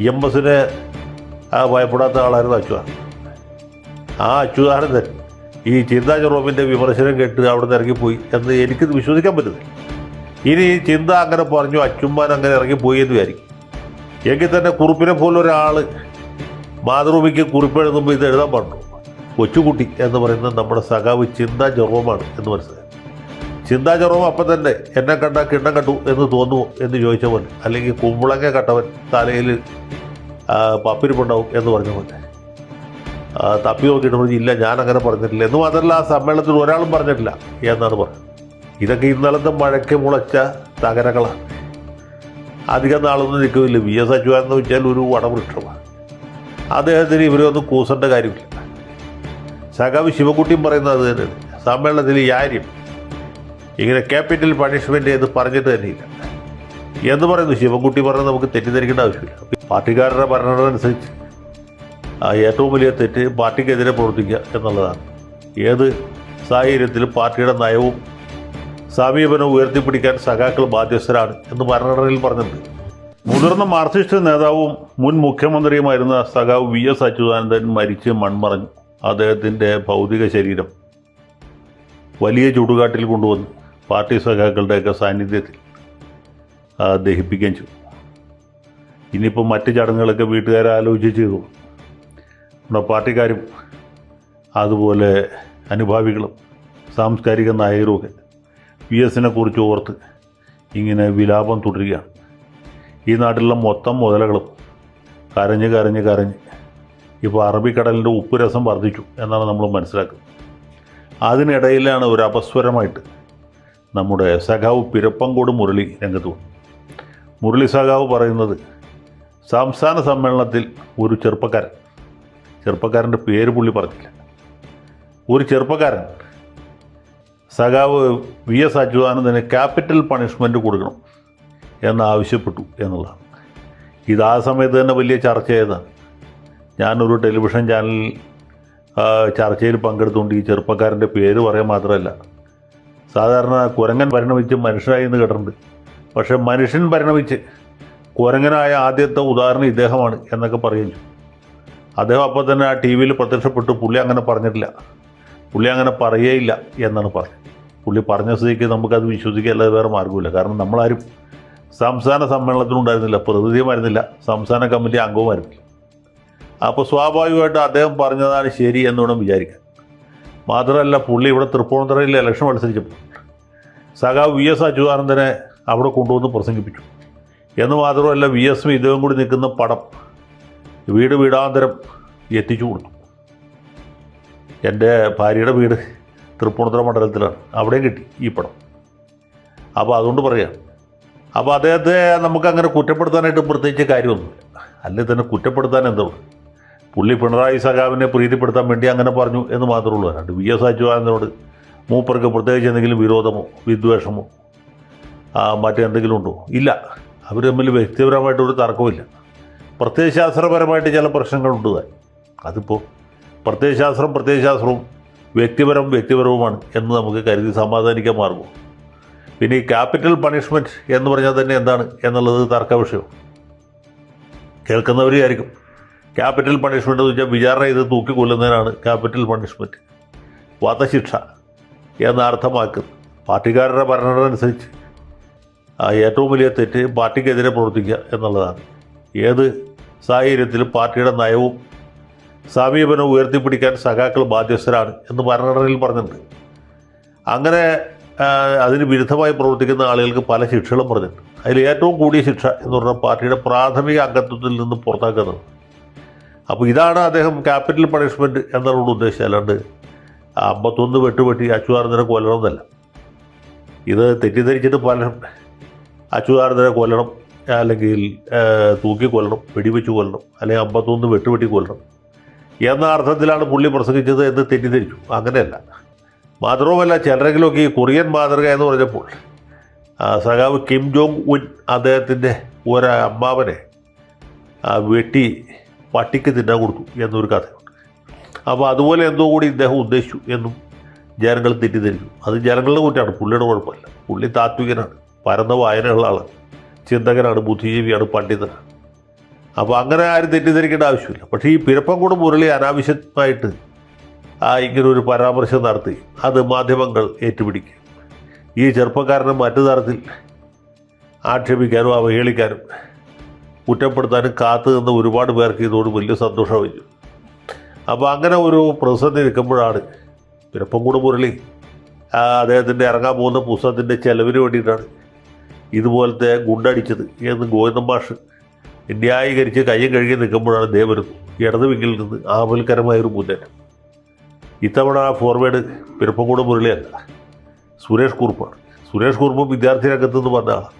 E M എസിനെ ഭയപ്പെടാത്ത ആളായിരുന്നു അച്യുതാനന്ദൻ ആ അച്യുതാനന്ദൻ ഈ ചിന്താ ജെറോമിന്റെ വിമർശനം കേട്ട് അവിടെ നിന്ന് ഇറങ്ങിപ്പോയി എന്ന് എനിക്ക് വിശ്വസിക്കാൻ പറ്റുന്നില്ല. ഇനി ഈ ചിന്ത അങ്ങനെ പറഞ്ഞു അച്ചുമ്മാൻ അങ്ങനെ ഇറങ്ങിപ്പോയി എന്ന് വിചാരിക്കും. എങ്കിൽ തന്നെ കുറിപ്പിനെ പോലെ ഒരാൾ മാതൃഭൂമിക്ക് കുറിപ്പ് എഴുതുമ്പോൾ ഇത് എഴുതാൻ പാടുള്ളൂ കൊച്ചുകുട്ടി എന്ന് പറയുന്നത് നമ്മുടെ സഖാവ് ചിന്താ ജെറോമാണ് എന്ന് മനസ്സിലായി. ചിന്താ ജെറോം അപ്പം തന്നെ. എന്നെ കണ്ട കിണ്ണം കണ്ടു എന്ന് തോന്നുമോ എന്ന് ചോദിച്ചവൻ അല്ലെങ്കിൽ കുമ്പളങ്ങ കട്ടവൻ തലയിൽ പപ്പിരിപ്പുണ്ടാവും എന്ന് പറഞ്ഞവൻ. തപ്പി നോക്കിയിട്ട് പറഞ്ഞു ഇല്ല ഞാൻ അങ്ങനെ പറഞ്ഞിട്ടില്ല. എന്ന് മാത്രമല്ല ആ സമ്മേളനത്തിൽ ഒരാളും പറഞ്ഞിട്ടില്ല എന്നാണ് പറഞ്ഞത്. ഇതൊക്കെ ഇന്നലത്തെ മഴയ്ക്ക് മുളച്ച തകരകളാണ്. അധികം നാളൊന്നും നിൽക്കില്ല വി എസ് അച്യുതാനന്ദ വെച്ചാൽ ഒരു വടവൃക്ഷമാണ്. അദ്ദേഹത്തിന് ഇവരൊന്നും കൂസേണ്ട കാര്യമില്ല. സഖാവ് ശിവകുട്ടിയും പറയുന്നത് അത് തന്നെയാണ്. സമ്മേളനത്തിൽ ഈ കാര്യം ഇങ്ങനെ ക്യാപിറ്റൽ പണിഷ്മെന്റ് എന്ന് പറഞ്ഞിട്ട് തന്നെയില്ല. എന്ന് പറയുന്നു ശിവൻകുട്ടി പറഞ്ഞത് നമുക്ക് തെറ്റിദ്ധരിക്കേണ്ട ആവശ്യമില്ല. പാർട്ടിക്കാരുടെ ഭരണമനുസരിച്ച് ആ ഏറ്റവും വലിയ തെറ്റ് പാർട്ടിക്കെതിരെ പ്രവർത്തിക്കുക എന്നുള്ളതാണ്. ഏത് സാഹചര്യത്തിലും പാർട്ടിയുടെ നയവും സമീപനവും ഉയർത്തിപ്പിടിക്കാൻ സഖാക്കൾ ബാധ്യസ്ഥരാണ് എന്ന് ഭരണഘടനയിൽ പറഞ്ഞിട്ടുണ്ട്. മുതിർന്ന മാർക്സിസ്റ്റ് നേതാവും മുൻ മുഖ്യമന്ത്രിയുമായിരുന്ന സഖാവ് വി എസ് അച്യുതാനന്ദൻ മരിച്ച് മൺമറഞ്ഞു. അദ്ദേഹത്തിന്റെ ഭൗതിക ശരീരം വലിയ ചുടുകാട്ടിൽ കൊണ്ടുവന്ന്. പാർട്ടി സഖാക്കളുടെയൊക്കെ സാന്നിധ്യത്തിൽ ദഹിപ്പിക്കുകയും ചെയ്തു. ഇനിയിപ്പോൾ മറ്റ് ചടങ്ങുകളൊക്കെ വീട്ടുകാരെ ആലോചിച്ച് ചെയ്തു നമ്മുടെ പാർട്ടിക്കാരും അതുപോലെ അനുഭാവികളും സാംസ്കാരിക നായകരുമൊക്കെ വി എസിനെ കുറിച്ച് ഓർത്ത് ഇങ്ങനെ വിലാപം തുടരുകയാണ്. ഈ നാട്ടിലുള്ള മൊത്തം മുതലകളും കരഞ്ഞ് കരഞ്ഞ് കരഞ്ഞ് ഇപ്പോൾ അറബിക്കടലിന്റെ ഉപ്പുരസം വർദ്ധിച്ചു എന്നാണ് നമ്മൾ മനസ്സിലാക്കുന്നത്. അതിനിടയിലാണ് ഒരു അപസ്വരമായിട്ട് നമ്മുടെ സഖാവ് പിരപ്പങ്കോട് മുരളി രംഗത്ത് വന്നു. മുരളി സഖാവ് പറയുന്നത് സംസ്ഥാന സമ്മേളനത്തിൽ ഒരു ചെറുപ്പക്കാരൻ ചെറുപ്പക്കാരന്റെ പേര് പുള്ളി പറഞ്ഞില്ല. ഒരു ചെറുപ്പക്കാരൻ സഖാവ് വി എസ് അച്യുതാനന്ദന് ക്യാപിറ്റൽ പണിഷ്മെന്റ് കൊടുക്കണം എന്നാവശ്യപ്പെട്ടു എന്നുള്ളതാണ്. ഇത് ആ സമയത്ത് തന്നെ വലിയ ചർച്ചയായതാണ്. ഞാനൊരു ടെലിവിഷൻ ചാനലിൽ ചർച്ചയിൽ പങ്കെടുത്തുകൊണ്ട് ഈ ചെറുപ്പക്കാരന്റെ പേര് പറയാൻ മാത്രമല്ല സാധാരണ കുരങ്ങൻ പരിണമിച്ച് മനുഷ്യനായി എന്ന് കേട്ടിട്ടുണ്ട്. പക്ഷെ മനുഷ്യൻ പരിണമിച്ച് കുരങ്ങനായ ആദ്യത്തെ ഉദാഹരണം ഇദ്ദേഹമാണ് എന്നൊക്കെ പറയുന്നു. അദ്ദേഹം അപ്പോൾ തന്നെ ആ ടി വിയിൽ പ്രത്യക്ഷപ്പെട്ടു. പുള്ളി അങ്ങനെ പറഞ്ഞിട്ടില്ല. പുള്ളി അങ്ങനെ പറയേയില്ല എന്നാണ് പറഞ്ഞത്. പുള്ളി പറഞ്ഞ സ്ഥിതിക്ക് നമുക്കത് വിശ്വസിക്കാല്ലാതെ വേറെ മാർഗമില്ല കാരണം നമ്മളാരും സംസ്ഥാന സമ്മേളനത്തിനുണ്ടായിരുന്നില്ല പ്രതിനിധിയുമായിരുന്നില്ല സംസ്ഥാന കമ്മിറ്റി അംഗവുമായിരുന്നില്ല അപ്പോൾ സ്വാഭാവികമായിട്ട് അദ്ദേഹം പറഞ്ഞതാണ് ശരി എന്ന് വേണം വിചാരിക്കാൻ. മാത്രമല്ല പുള്ളി ഇവിടെ തൃപ്പൂണിത്തുറയിൽ ഇലക്ഷൻ മത്സരിച്ചപ്പോൾ സഖാവ് വി എസ് അച്യുതാനന്ദനെ അവിടെ കൊണ്ടുവന്ന് പ്രസംഗിപ്പിച്ചു. എന്ന് മാത്രമല്ല വി എസും ഇദ്ദേഹം കൂടി നിൽക്കുന്ന പടം വീട് വീടാന്തരം എത്തിച്ചു കൊടുത്തു. എന്റെ ഭാര്യയുടെ വീട് തൃപ്പൂണിത്തുറ മണ്ഡലത്തിലാണ്. അവിടെയും കിട്ടി ഈ പടം. അപ്പോൾ അതുകൊണ്ട് പറയാം. അപ്പോൾ അദ്ദേഹത്തെ നമുക്കങ്ങനെ കുറ്റപ്പെടുത്താനായിട്ട് പ്രത്യേകിച്ച് കാര്യമൊന്നുമില്ല. അല്ലെങ്കിൽ തന്നെ കുറ്റപ്പെടുത്താൻ എന്താ ഉള്ളത്? പുള്ളി പിണറായി സഖാവിനെ പ്രീതിപ്പെടുത്താൻ വേണ്ടി അങ്ങനെ പറഞ്ഞു എന്ന് മാത്രമേ ഉള്ളൂ അല്ലാണ്ട് വി എസ് അച്യുതാനന്ദനോട് മൂപ്പർക്ക് പ്രത്യേകിച്ച് എന്തെങ്കിലും വിരോധമോ വിദ്വേഷമോ മറ്റെന്തെങ്കിലും ഉണ്ടോ? ഇല്ല. അവർ തമ്മിൽ വ്യക്തിപരമായിട്ട് ഒരു തർക്കമില്ല പ്രത്യയശാസ്ത്രപരമായിട്ട് ചില പ്രശ്നങ്ങളുണ്ട് താൻ അതിപ്പോൾ പ്രത്യയശാസ്ത്രം പ്രത്യയശാസ്ത്രവും വ്യക്തിപരവും വ്യക്തിപരവുമാണ് എന്ന് നമുക്ക് കരുതി സമാധാനിക്കാൻ മാർഗം. പിന്നെ ഈ ക്യാപിറ്റൽ പണിഷ്മെന്റ് എന്ന് പറഞ്ഞാൽ തന്നെ എന്താണ് എന്നുള്ളത് തർക്ക വിഷയം കേൾക്കുന്നവർ വിചാരിക്കും. ക്യാപിറ്റൽ പണിഷ്മെന്റ് എന്ന് വെച്ചാൽ വിചാരണ ചെയ്ത് തൂക്കിക്കൊല്ലുന്നതിനാണ് ക്യാപിറ്റൽ പണിഷ്മെന്റ് വധശിക്ഷ എന്ന അർത്ഥമാക്കുന്നത്. പാർട്ടിക്കാരുടെ ആ, ഏറ്റവും വലിയ തെറ്റ് പാർട്ടിക്കെതിരെ പ്രവർത്തിക്കുക എന്നുള്ളതാണ്. ഏത് സാഹചര്യത്തിലും പാർട്ടിയുടെ നയവും സമീപനവും ഉയർത്തിപ്പിടിക്കാൻ സഖാക്കൾ ബാധ്യസ്ഥരാണ് എന്ന് ഭരണഘടനയിൽ പറഞ്ഞിട്ടുണ്ട്. അങ്ങനെ അതിന് വിരുദ്ധമായി പ്രവർത്തിക്കുന്ന ആളുകൾക്ക് പല ശിക്ഷകളും പറഞ്ഞിട്ടുണ്ട്. അതിൽ ഏറ്റവും കൂടിയ ശിക്ഷ എന്ന് പറഞ്ഞാൽ പാർട്ടിയുടെ പ്രാഥമിക അംഗത്വത്തിൽ നിന്ന് പുറത്താക്കുന്നത് അപ്പോൾ ഇതാണ് അദ്ദേഹം ക്യാപിറ്റൽ പണിഷ്മെന്റ് എന്നതുകൊണ്ട് ഉദ്ദേശിച്ചത് അല്ലാണ്ട് അമ്പത്തൊന്ന് വെട്ടുപെട്ടി അച്യുതാനന്ദനെ കൊല്ലണമെന്നല്ല. ഇത് തെറ്റിദ്ധരിച്ചിട്ട് പല അച്യുതാനന്ദനെ കൊല്ലണം അല്ലെങ്കിൽ തൂക്കി കൊല്ലണം വെടിവെച്ച് കൊല്ലണം അല്ലെങ്കിൽ അമ്പത്തൊന്ന് വെട്ടുപെട്ടി കൊല്ലണം എന്ന അർത്ഥത്തിലാണ് പുള്ളി പ്രസംഗിച്ചത് എന്ന് തെറ്റിദ്ധരിച്ചു. അങ്ങനെയല്ല. മാത്രവുമല്ല ചിലരെങ്കിലുമൊക്കെ ഈ കൊറിയൻ മാതൃക എന്ന് പറഞ്ഞപ്പോൾ സഖാവ് കിം ജോങ് ഉൻ അദ്ദേഹത്തിന്റെ ഒരു അമ്മാവനെ വെട്ടി പട്ടിക്ക് തിന്നാൻ കൊടുത്തു എന്നൊരു കഥയുണ്ട് അപ്പോൾ അതുപോലെ എന്തോ കൂടി ഇദ്ദേഹം ഉദ്ദേശിച്ചു എന്നും ജനങ്ങൾ തെറ്റിദ്ധരിച്ചു. അത് ജനങ്ങളുടെ കുറ്റമാണ് പുള്ളിയുടെ കുഴപ്പമില്ല. പുള്ളി താത്വികനാണ് പരന്ന വായനയുള്ള ആളാണ് ചിന്തകനാണ് ബുദ്ധിജീവിയാണ് പണ്ഡിതനാണ്. അപ്പോൾ അങ്ങനെ ആരും തെറ്റിദ്ധരിക്കേണ്ട ആവശ്യമില്ല. പക്ഷേ ഈ പിരപ്പംകൂട് മുരളി അനാവശ്യമായിട്ട് ആ ഇങ്ങനെ ഒരു പരാമർശം നടത്തി അത് മാധ്യമങ്ങൾ ഏറ്റുപിടിക്കും ഈ ചെറുപ്പക്കാരനെ മറ്റു തരത്തിൽ ആക്ഷേപിക്കാനും അവഹേളിക്കാനും കുറ്റപ്പെടുത്താനും കാത്തു നിന്ന് ഒരുപാട് പേർക്ക് ഇതോട് വലിയ സന്തോഷമായിരുന്നു അപ്പോൾ അങ്ങനെ ഒരു പ്രതിസന്ധി നിൽക്കുമ്പോഴാണ് പിരപ്പംകൂട് മുരളി അദ്ദേഹത്തിന്റെ ഇറങ്ങാൻ പോകുന്ന പുസ്തകത്തിന്റെ ചെലവിന് വേണ്ടിയിട്ടാണ് ഇതുപോലത്തെ ഗുണ്ടടിച്ചത് എന്ന് ഗോവിന്ദൻ മാഷ് ന്യായീകരിച്ച് കയ്യും കഴുകി നിൽക്കുമ്പോഴാണ് ദേ വരുന്നു ഇടത് നിന്ന് ആപൽക്കരമായൊരു മുന്നേറ്റം. ഇത്തവണ ആ ഫോർവേഡ് പിരപ്പംകൂട് മുരളിയല്ല സുരേഷ് കുറുപ്പാണ്. സുരേഷ് കുറുപ്പ് വിദ്യാർത്ഥി രംഗത്ത് നിന്ന് പറഞ്ഞ ആളാണ്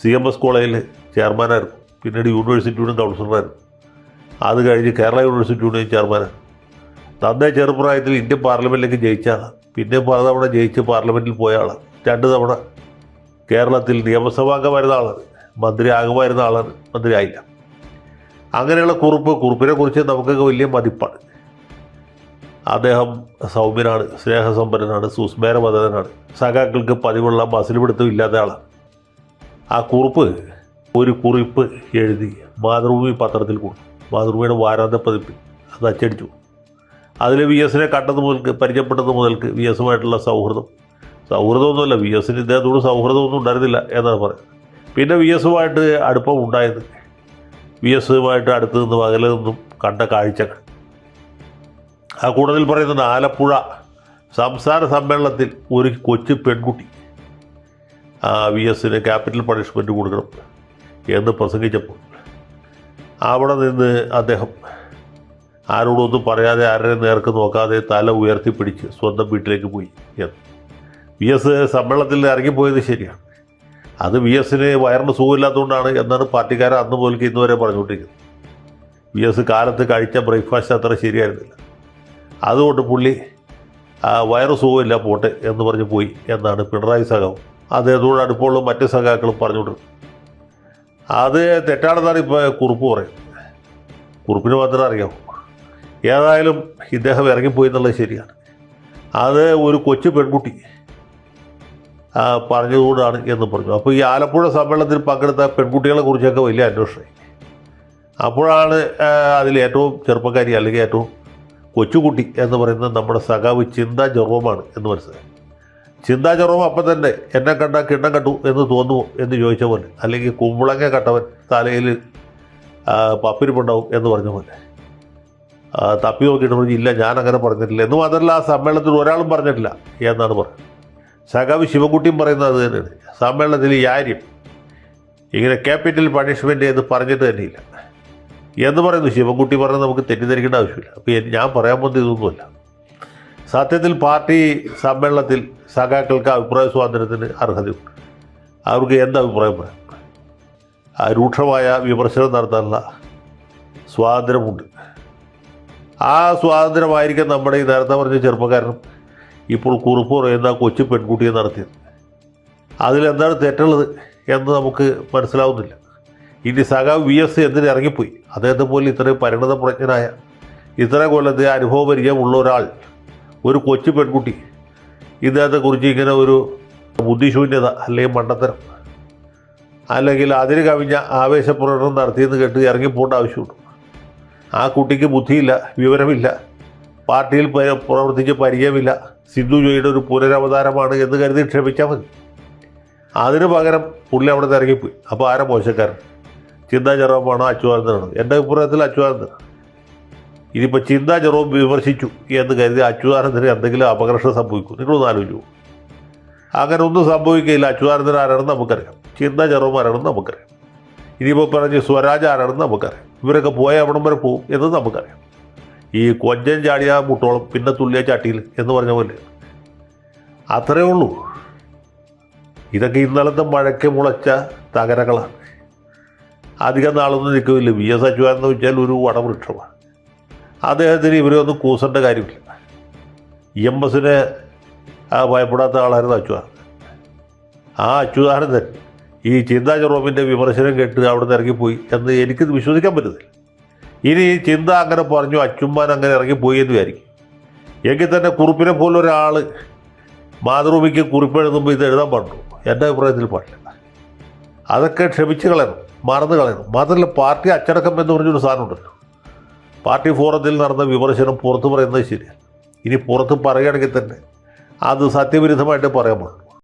സി എം എസ് കോളേജിൽ ചെയർമാനായിരുന്നു. പിന്നീട് യൂണിവേഴ്സിറ്റിയുടെ കൗൺസിലറായിരുന്നു അത് കഴിഞ്ഞ് കേരള യൂണിവേഴ്സിറ്റിയുടെ ചെയർമാൻ. നന്നേ ചെറുപ്രായത്തിൽ ഇന്ത്യൻ പാർലമെന്റിലേക്ക് ജയിച്ച പിന്നെ പലതവണ ജയിച്ച് പാർലമെന്റിൽ പോയ ആളാണ് രണ്ട് തവണ കേരളത്തിൽ നിയമസഭാംഗമായിരുന്ന ആളാണ് മന്ത്രി ആകുമായിരുന്ന ആളാണ് മന്ത്രി ആയില്ല. അങ്ങനെയുള്ള കുറിപ്പ് കുറിപ്പിനെ കുറിച്ച് നമുക്കൊക്കെ വലിയ മതിപ്പാണ്. അദ്ദേഹം സൗമ്യനാണ് സ്നേഹസമ്പന്നനാണ് സുസ്മേരമതനാണ് സഖാക്കൾക്ക് പതിവുള്ള മസിൽ പിടുത്തം ഇല്ലാത്ത ആളാണ് ആ കുറിപ്പ് ഒരു കുറിപ്പ് എഴുതി മാതൃഭൂമി പത്രത്തിൽ കൊടുത്തു. മാതൃഭൂമിയുടെ വാരാന്ത പതിപ്പിൽ. അത് അച്ചടിച്ചു. അതിൽ വി എസിനെ കണ്ടത് മുതൽക്ക് പരിചയപ്പെട്ടത് മുതൽക്ക് വി എസുമായിട്ടുള്ള സൗഹൃദം. സൗഹൃദമൊന്നുമല്ല വി എസിന് ഇദ്ദേഹത്തോട് സൗഹൃദമൊന്നും ഉണ്ടായിരുന്നില്ല എന്നാണ് പറയുന്നത്. പിന്നെ വി എസുമായിട്ട് അടുപ്പം ഉണ്ടായത്. വി എസുമായിട്ട് അടുത്ത് നിന്നും അകലെ നിന്നും കണ്ട കാഴ്ചകൾ. ആ കൂടുതൽ പറയുന്നത് ആലപ്പുഴ സംസ്ഥാന സമ്മേളനത്തിൽ ഒരു കൊച്ചു പെൺകുട്ടി വി എസിന് ക്യാപിറ്റൽ പണിഷ്മെന്റ് കൊടുക്കണം. എന്ന് പ്രസംഗിച്ചപ്പോൾ അവിടെ നിന്ന് അദ്ദേഹം ആരോടൊന്നും പറയാതെ ആരുടെ നേർക്ക് നോക്കാതെ തല ഉയർത്തിപ്പിടിച്ച് സ്വന്തം വീട്ടിലേക്ക് പോയി എന്ന്. വി എസ് സമ്മേളനത്തിൽ ഇറങ്ങിപ്പോയത് ശരിയാണ്. അത് വി എസിന് വയറിന് സുഖമില്ലാത്തതുകൊണ്ടാണ് എന്നാണ് പാർട്ടിക്കാരെ അന്ന് മുതൽക്ക് ഇന്ന് വരെ പറഞ്ഞുകൊണ്ടിരിക്കുന്നത്. വി എസ് കാലത്ത് കഴിച്ച ബ്രേക്ക്ഫാസ്റ്റ് അത്ര ശരിയായിരുന്നില്ല. അതുകൊണ്ട് പുള്ളി വയറ് സുഖമില്ല പോട്ടെ എന്ന് പറഞ്ഞ് പോയി എന്നാണ് പിണറായി സഖാവ് അദ്ദേഹത്തോട് അടുപ്പമുള്ള മറ്റ് സഖാക്കളും പറഞ്ഞുകൊണ്ടിരുന്നത്. അത് തെറ്റാണെന്നാണ് ഇപ്പോൾ കുറുപ്പ് പറയും കുറുപ്പിന് മാത്രമേ അറിയാം ഏതായാലും ഇദ്ദേഹം ഇറങ്ങിപ്പോയി എന്നുള്ളത് ശരിയാണ്. അത് ഒരു കൊച്ചു പെൺകുട്ടി പറഞ്ഞതുകൊണ്ടാണ് എന്ന് പറഞ്ഞു. അപ്പോൾ ഈ ആലപ്പുഴ സമ്മേളനത്തിൽ പങ്കെടുത്ത പെൺകുട്ടികളെ കുറിച്ചൊക്കെ വലിയ അന്വേഷണമായി. അപ്പോഴാണ് അതിൽ ഏറ്റവും ചെറുപ്പക്കാരി അല്ലെങ്കിൽ ഏറ്റവും കൊച്ചുകുട്ടി എന്ന് പറയുന്നത് നമ്മുടെ സഖാവ് ചിന്ത ജർവമാണ് എന്ന് മനസ്സിലായി. ചിന്താ ജെറോം അപ്പം തന്നെ എന്നെ കണ്ട കിണ്ണം കണ്ടു എന്ന് തോന്നുമോ എന്ന് ചോദിച്ച പോലെ അല്ലെങ്കിൽ കുമ്പളങ്ങ കട്ടവൻ തലയിൽ പപ്പിരിപ്പുണ്ടാവും എന്ന് പറഞ്ഞ പോലെ. തപ്പി നോക്കിയിട്ട് പറഞ്ഞു ഇല്ല ഞാൻ അങ്ങനെ പറഞ്ഞിട്ടില്ല. എന്ന് മാത്രമല്ല ആ സമ്മേളനത്തിൽ ഒരാളും പറഞ്ഞിട്ടില്ല എന്നാണ് പറഞ്ഞത്. സഖാവ് ശിവൻകുട്ടിയും പറയുന്നത് അത് തന്നെയാണ്. സമ്മേളനത്തിൽ ഈ ആര്യം ഇങ്ങനെ ക്യാപിറ്റൽ പണിഷ്മെന്റ് എന്ന് പറഞ്ഞിട്ട് തന്നെയില്ല. എന്ന് പറയുന്നു ശിവൻകുട്ടി പറഞ്ഞത് നമുക്ക് തെറ്റിദ്ധരിക്കേണ്ട ആവശ്യമില്ല. അപ്പോൾ ഞാൻ പറയാൻ പോകുന്നത് ഇതൊന്നുമല്ല. സത്യത്തിൽ പാർട്ടി സമ്മേളനത്തിൽ സഖാക്കൾക്ക് അഭിപ്രായ സ്വാതന്ത്ര്യത്തിന് അർഹതയുണ്ട്. അവർക്ക് എന്ത് അഭിപ്രായം പറയാം? രൂക്ഷമായ വിമർശനം നടത്താനുള്ള സ്വാതന്ത്ര്യമുണ്ട്. ആ സ്വാതന്ത്ര്യമായിരിക്കും നമ്മുടെ ഈ നേരത്തെ പറഞ്ഞ ചെറുപ്പക്കാരനും ഇപ്പോൾ കുറിപ്പ് പറയുന്ന കൊച്ചു പെൺകുട്ടിയെ നടത്തിയത്. അതിലെന്താണ് തെറ്റുള്ളത് എന്ന് നമുക്ക് മനസ്സിലാവുന്നില്ല. ഇനി സഖാവ് വി എസ് എന്തിന് ഇറങ്ങിപ്പോയി? അദ്ദേഹത്തെ പോലെ ഇത്രയും പരിണത പ്രജ്ഞനായ ഇത്ര കൊല്ലത്തെ അനുഭവപരിചയമുള്ള ഒരാൾ ഒരു കൊച്ചു പെൺകുട്ടി ഇദ്ദേഹത്തെക്കുറിച്ച് ഇങ്ങനെ ഒരു ബുദ്ധിശൂന്യത അല്ലെങ്കിൽ മണ്ടത്തരം. അല്ലെങ്കിൽ അതിന് കവിഞ്ഞ ആവേശപ്രകടനം നടത്തിയെന്ന് കേട്ട് ഇറങ്ങിപ്പോണ്ട ആവശ്യമുണ്ട്. ആ കുട്ടിക്ക് ബുദ്ധിയില്ല വിവരമില്ല. പാർട്ടിയിൽ പ്രവർത്തിച്ച് പരിചയമില്ല. സിന്ധു ജോയിയുടെ ഒരു പുനരവതാരമാണ് എന്ന് കരുതി ക്ഷമിച്ചാൽ മതി. അതിന് പകരം പുള്ളി അവിടെ നിന്ന് ഇറങ്ങിപ്പോയി. അപ്പോൾ ആരാ മോശക്കാരൻ? ചിന്താ ചെറുപ്പമാണോ അച്യുതാനന്ദനാണോ? എന്റെ അഭിപ്രായത്തിൽ അച്യുതാനന്ദൻ. ഇനിയിപ്പോൾ ചിന്താ ജെറോം വിമർശിച്ചു എന്ന് കരുതി അച്യുതാനന്ദന് എന്തെങ്കിലും അപകർഷം സംഭവിക്കും. നിങ്ങളൊന്ന് ആലോചിച്ചു അങ്ങനെ ഒന്നും സംഭവിക്കില്ല അച്യുതാനന്ദൻ ആരാണെന്ന് നമുക്കറിയാം. ചിന്താ ജെറോം ആരാണെന്ന് നമുക്കറിയാം. ഇനിയിപ്പോൾ പറഞ്ഞ് സ്വരാജ് ആരാണെന്ന് നമുക്കറിയാം. ഇവരൊക്കെ പോയ അവിടം വരെ പോകും എന്ന് നമുക്കറിയാം. ഈ കൊഞ്ചൻ ചാടിയ മുട്ടോളം പിന്നെ തുള്ളിയ ചാട്ടിയിൽ എന്ന് പറഞ്ഞ പോലെ. അത്രയേ ഉള്ളൂ. ഇതൊക്കെ ഇന്നലത്തെ മഴയ്ക്ക് മുളച്ച തകരകളാണ്. അധികം നാളൊന്നും നിൽക്കില്ല വി എസ് അച്യുതാനന്ദ വെച്ചാൽ ഒരു വടവൃക്ഷമാണ്. അദ്ദേഹത്തിന് ഇവരെ ഒന്നും കൂസേണ്ട കാര്യമില്ല. ഇ എം എസിനെ ഭയപ്പെടാത്ത ആളായിരുന്നു അച്യുതാനന്ദൻ ആ അച്യുതാനന്ദൻ ഈ ചിന്താ ജെറോമിന്റെ വിമർശനം കേട്ട് അവിടെ ഇറങ്ങിപ്പോയി എന്ന് എനിക്ക് വിശ്വസിക്കാൻ പറ്റുന്നില്ല ഇനി ഈ ചിന്ത അങ്ങനെ പറഞ്ഞു അച്ചുമ്മാൻ അങ്ങനെ ഇറങ്ങിപ്പോയി എന്ന് വിചാരിക്കും. എങ്കിൽ തന്നെ കുറിപ്പിനെ പോലെ ഒരാൾ മാതൃഭൂമിക്ക് കുറിപ്പ് എഴുതുമ്പോൾ ഇത് എഴുതാൻ പാടുള്ളൂ എന്റെ അഭിപ്രായത്തിൽ പാടില്ല. അതൊക്കെ ക്ഷമിച്ച് കളയണം മറന്നു കളയണം. മാത്രമല്ല പാർട്ടി അച്ചടക്കം എന്ന് പറഞ്ഞൊരു സാധനമുണ്ടല്ലോ. പാർട്ടി ഫോറത്തിൽ നടന്ന വിമർശനം പുറത്ത് പറയുന്നത് ശരിയാണ് ഇനി പുറത്ത് പറയുകയാണെങ്കിൽ തന്നെ അത് സത്യവിരുദ്ധമായിട്ട് പറയാൻ പാടുള്ളൂ